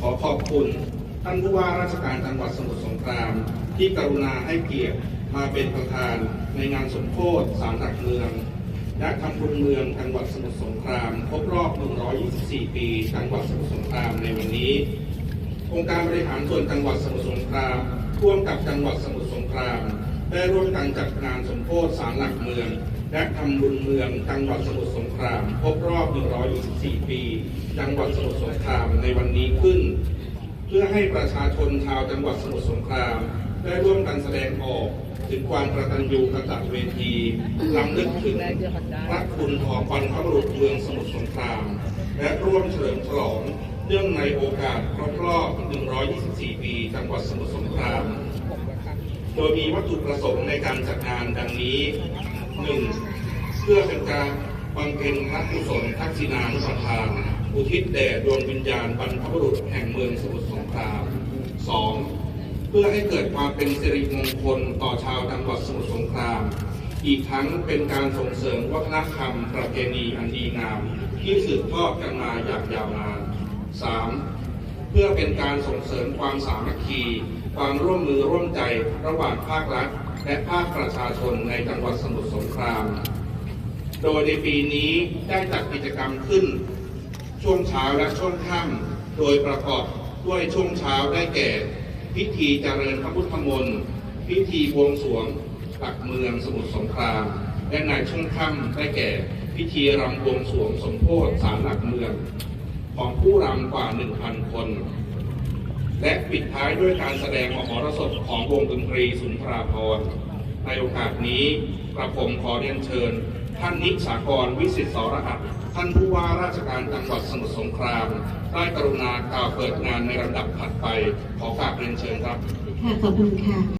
ขอขอบคุณท่านผู้ว่าราชการจังหวัดสมุทรสงคราม ที่กรุณาให้เกียรติมาเป็นประธานในงานสมโภชสารหลักเมืองและทำบุญเมืองจังหวัดสมุทรสงคราม ครบรอบ 124 ปีจังหวัดสมุทรสงครามในวันนี้องค์การบริหารส่วนจังหวัดสมุทรสงครามร่วมกับจังหวัดสมุทรสงคราม ได้ร่วมกันจัดงานสมโภชสารหลักเมือง และทำบุญเมืองจังหวัดสมุทรสงครามครบรอบ 124 ปี จังหวัดสมุทรสงครามในวันนี้ขึ้น เพื่อให้ประชาชนชาวจังหวัดสมุทรสงคราม ได้ร่วมกันแสดงออกถึงความกตัญญูกตเวทีลำลึกถึงพระคุณของบรรพบุรุษเมืองสมุทรสงคราม และร่วมเฉลิมฉลองเนื่องในโอกาสครบรอบ 124 ปี จังหวัดสมุทรสงคราม โดยมีวัตถุประสงค์ในการจัดงานดังนี้ 1. เพื่อเป็นการบำเพ็ญพระกุศลทักษิณานุปทานอุทิศแด่ดวงวิญญาณบรรพบุรุษแห่งเมืองสมุทรสงคราม 2. เพื่อให้เกิดความเป็นสิริมงคลต่อชาวจังหวัดสมุทรสงคราม อีกทั้งเป็นการส่งเสริมวัฒนธรรมประเพณีอันดีงาม ที่สืบทอดกันมาอย่างยาวนาน เพื่อเป็นการส่งเสริมความสามัคคี ความร่วมมือร่วมใจระหว่างภาครัฐ และภาคประชาชนในจังหวัดสมุทรสงคราม โดยในปีนี้ได้จัดกิจกรรมขึ้น ช่วงเช้าและช่วงค่ำโดยประกอบด้วยช่วงเช้าได้แก่ พิธีเจริญพระพุทธมนต์พิธีบวงสรวงหลักเมืองสมุทรสงคราม และในช่วงค่ำได้แก่ พิธีรำบวงสรวงสมโพธิสารหลักเมือง ของผู้รำกว่า 1,000คน และปิดท้ายด้วยการแสดงมหรสพของวงดนตรีสุนทราภรณ์ในโอกาสนี้กระผมขอเรียนเชิญ ท่านนิสากรวิสิตสรหัสท่านผู้ว่าราชการจังหวัดสมุทรสงคราม ได้กรุณากล่าวเปิดงานในลำดับถัดไป ขอฝากเรียนเชิญครับ ค่ะ ขอบคุณค่ะ